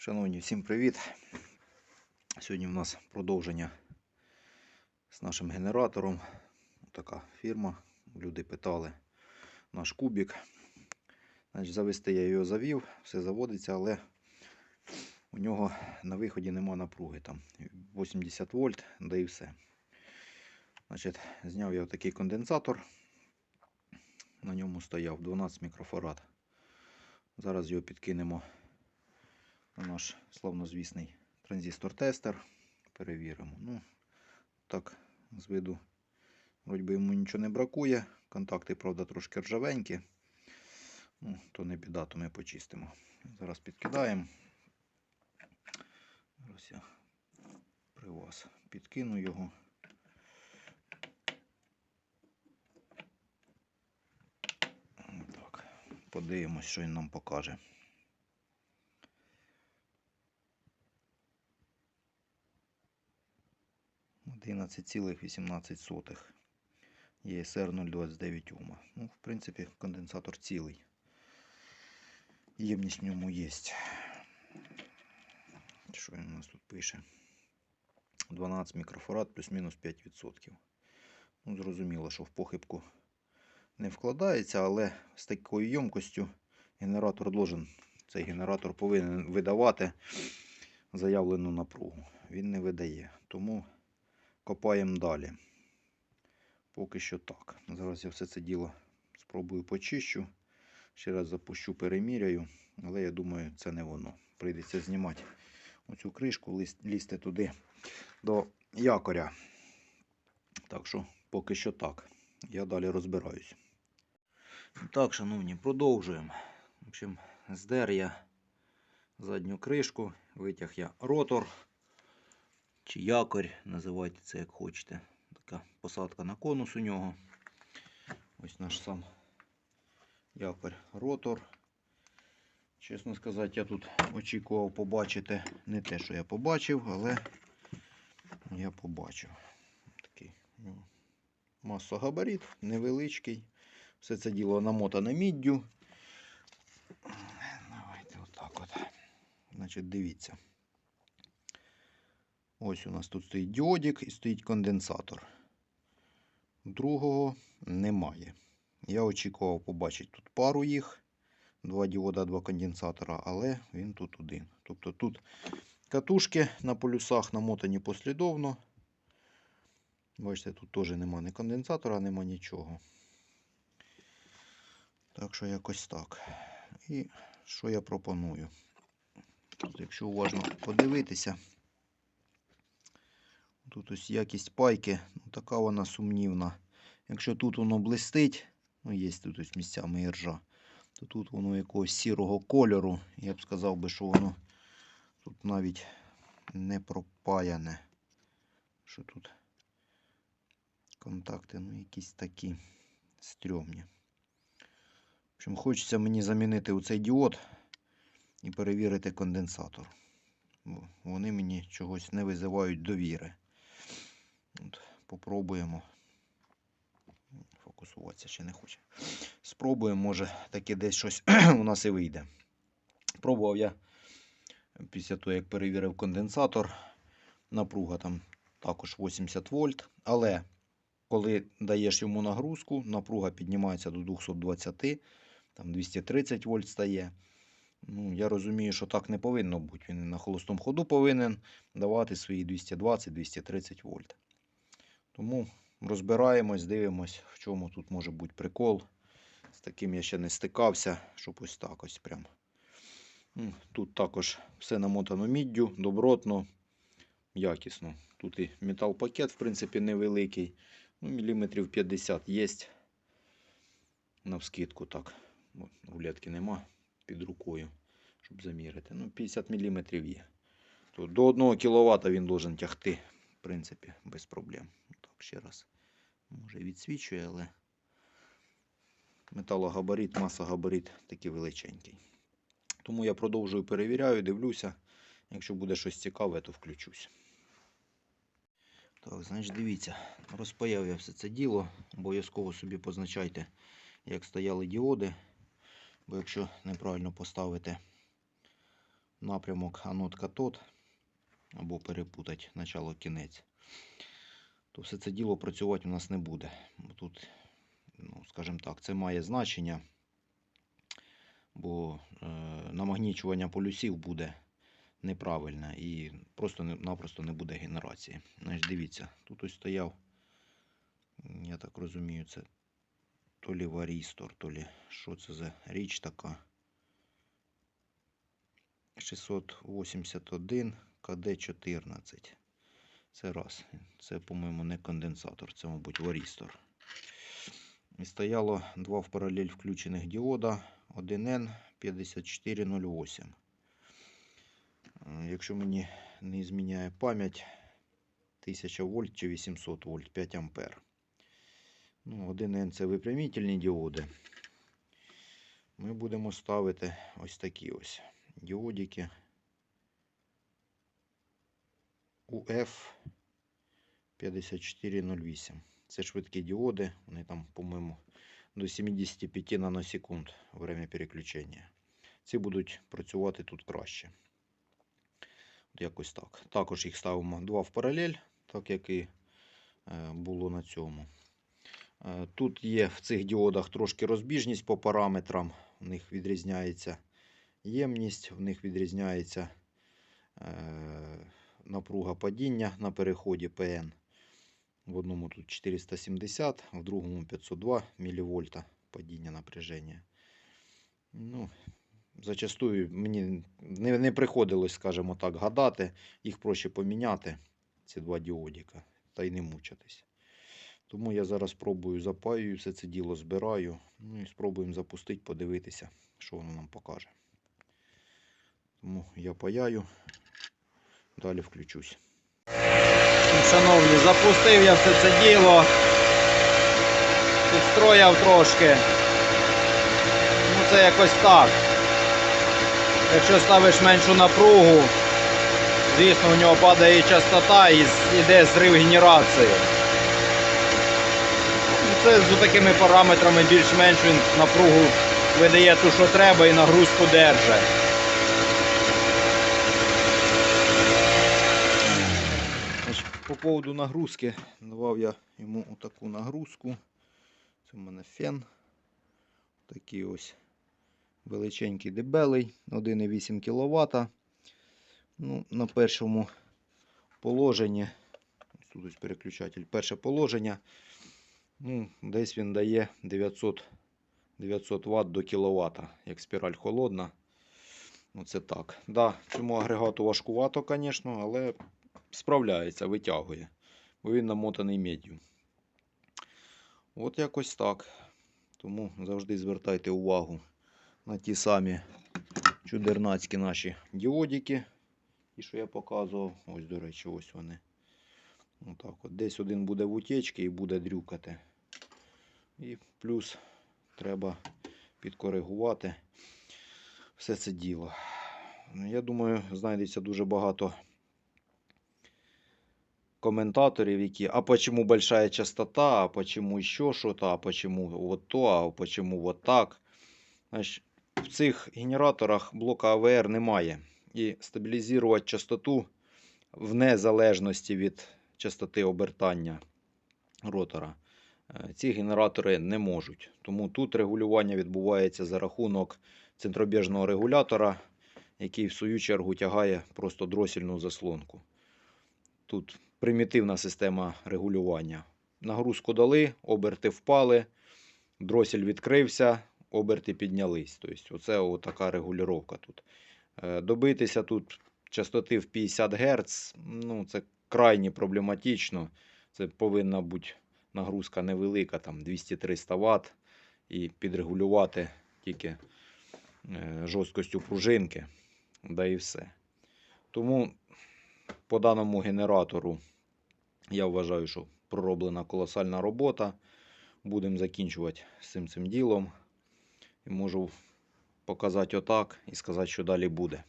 Шановні, всім привіт! Сьогодні в нас продовження з нашим генератором. Така фірма. Люди питали наш кубік. Значить, завести я його завів, все заводиться, але у нього на виході нема напруги. Там 80 вольт, да і все. Значить, зняв я такий конденсатор. На ньому стояв 12 мікрофарад. Зараз його підкинемо на наш славнозвісний транзистор-тестер. Перевіримо. Ну, так, з виду, вроді йому нічого не бракує. Контакти, правда, трошки ржавенькі. Ну, то не біда, то ми почистимо. Зараз підкидаємо. Зараз я при вас підкину його. Так, подивимось, що він нам покаже. Одинадцять цілих 18 сотих. ЄСР 029 Ома. Ну, в принципі, конденсатор цілий. Ємність в ньому є. Що він у нас тут пише? 12 мікрофарад плюс-мінус 5%. Ну, зрозуміло, що в похибку не вкладається, але з такою ємкостю генератор должен, цей генератор повинен видавати заявлену напругу. Він не видає. Тому копаємо далі. Поки що так. Зараз я все це діло спробую почищу. Ще раз запущу, переміряю. Але я думаю, це не воно. Прийдеться знімати оцю кришку, лізти туди до якоря. Так що поки що так. Я далі розбираюсь. Так, шановні, продовжуємо. В общем, здер я задню кришку, витяг я ротор чи якорь, називайте це як хочете. Така посадка на конус у нього. Ось наш сам якорь ротор. Чесно сказати, я тут очікував побачити не те, що я побачив, але я побачив. Такий масогабарит, невеличкий. Все це діло намотане міддю. Давайте отак от. Значить, дивіться. Ось у нас тут стоїть діодик і стоїть конденсатор. Другого немає. Я очікував побачити тут пару їх. Два діода, два конденсатора, але він тут один. Тобто тут катушки на полюсах намотані послідовно. Бачите, тут теж нема ні конденсатора, нема нічого. Так що якось так. І що я пропоную? Тут, якщо уважно подивитися, тут ось якість пайки, ну така вона сумнівна. Якщо тут воно блистить, ну є тут ось місцями іржа, то тут воно якогось сірого кольору. Я б сказав би, що воно тут навіть не пропаяне. Що тут контакти, ну якісь такі стрьомні. В общем, хочеться мені замінити оцей діод і перевірити конденсатор. Бо вони мені чогось не визивають довіри. От, попробуємо. Фокусуватися ще не хоче. Спробуємо, може, таки десь щось у нас і вийде. Пробував я після того, як перевірив конденсатор. Напруга там також 80 вольт. Але коли даєш йому нагрузку, напруга піднімається до 220, там 230 вольт стає. Ну, я розумію, що так не повинно бути. Він на холостому ходу повинен давати свої 220-230 вольт. Тому розбираємось, дивимось, в чому тут може бути прикол. З таким я ще не стикався, щоб ось так ось прям. Тут також все намотано міддю, добротно, якісно. Тут і метал-пакет, в принципі, невеликий. Ну, міліметрів 50 є. Навскидку так. Рулетки нема під рукою, щоб замірити. Ну, 50 мм є. То до 1 кВт він должен тягти, принципі, без проблем. Так, ще раз. Може відсвічує, але металогабарит, масогабарит такий величенький. Тому я продовжую перевіряю, дивлюся. Якщо буде щось цікаве, то включусь. Так, значить, дивіться, розпаяв я все це діло. Обов'язково собі позначайте, як стояли діоди. Бо якщо неправильно поставити напрямок анод тот або перепутати начало кінець, то все це діло працювати у нас не буде. Тут, ну, скажімо так, це має значення, бо е, намагнічування полюсів буде неправильне і просто-напросто не буде генерації. Значить, дивіться, тут ось стояв, я так розумію, це то лі варістор, то лі що це за річ така. 681 КД14. Це раз. Це, по-моєму, не конденсатор, це, мабуть, варістор. І стояло два в паралель включених діода 1N5408. Е, Якщо мені не зміняє пам'ять, 1000 вольт чи 800 вольт, 5 ампер. Ну, 1N це випрямительні діоди. Ми будемо ставити ось такі ось діодики UF 5408. Це швидкі діоди, вони там, по-моєму, до 75 наносекунд время переключення. Ці будуть працювати тут краще. От якось так. Також їх ставимо два в паралель, так як і е, було на цьому. Е, Тут є в цих діодах трошки розбіжність по параметрам. У них відрізняється ємність, в них відрізняється е, напруга падіння на переході ПН. В одному тут 470, в другому 502 мВ падіння напряження. Ну, зачастую мені не, не приходилось, скажімо так, гадати. Їх проще поміняти, ці два діодика, та й не мучитись. Тому я зараз пробую запаюю все це діло збираю. Ну і спробуємо запустити, подивитися, що воно нам покаже. Тому я паяю, далі включусь. Шановні, запустив я все це діло. Підстрояв трошки. Ну це якось так. Якщо ставиш меншу напругу, звісно, у нього падає частота і іде зрив генерації. Ну, Це з такими параметрами більш-менш він напругу видає ту, що треба, і нагрузку держить. Значить, по поводу нагрузки давав я йому отаку нагрузку. Це в мене фен. Такий ось величенький дебелий, 1,8 кВт. Ну, на першому положенні, тут ось переключатель, перше положення, ну, десь він дає 900, 900 Вт до кВт, як спіраль холодна. Оце так. Да, цьому агрегату важкувато, звісно, але справляється, витягує, бо він намотаний меддю. От якось так. Тому завжди звертайте увагу на ті самі чудернацькі наші діодики. І що я показував. Ось, до речі, ось вони. Отак от. Десь один буде в утечці і буде дрюкати. І плюс треба підкоригувати все це діло. Я думаю, знайдеться дуже багато комментаторів, які, а почему большая частота, а почему еще что-то, а почему вот то, а почему вот так. Значить, в цих генераторах блока АВР немає. І стабілізувати частоту в незалежності від частоти обертання ротора. е, Ці генератори не можуть. Тому тут регулювання відбувається за рахунок центробіжного регулятора, який в свою чергу тягає просто дросільну заслонку. Тут примітивна система регулювання. Нагрузку дали, оберти впали, дросель відкрився, оберти піднялись. Тобто, оце така регулювання тут. Е, Добитися тут частоти в 50 Гц, ну, це крайні проблематично. Це повинна бути нагрузка невелика, там 200-300 Вт, і підрегулювати тільки е, жорсткостю пружинки, да і все. Тому по даному генератору я вважаю, що пророблена колосальна робота. Будемо закінчувати цим цим ділом. І можу показати отак і сказати, що далі буде.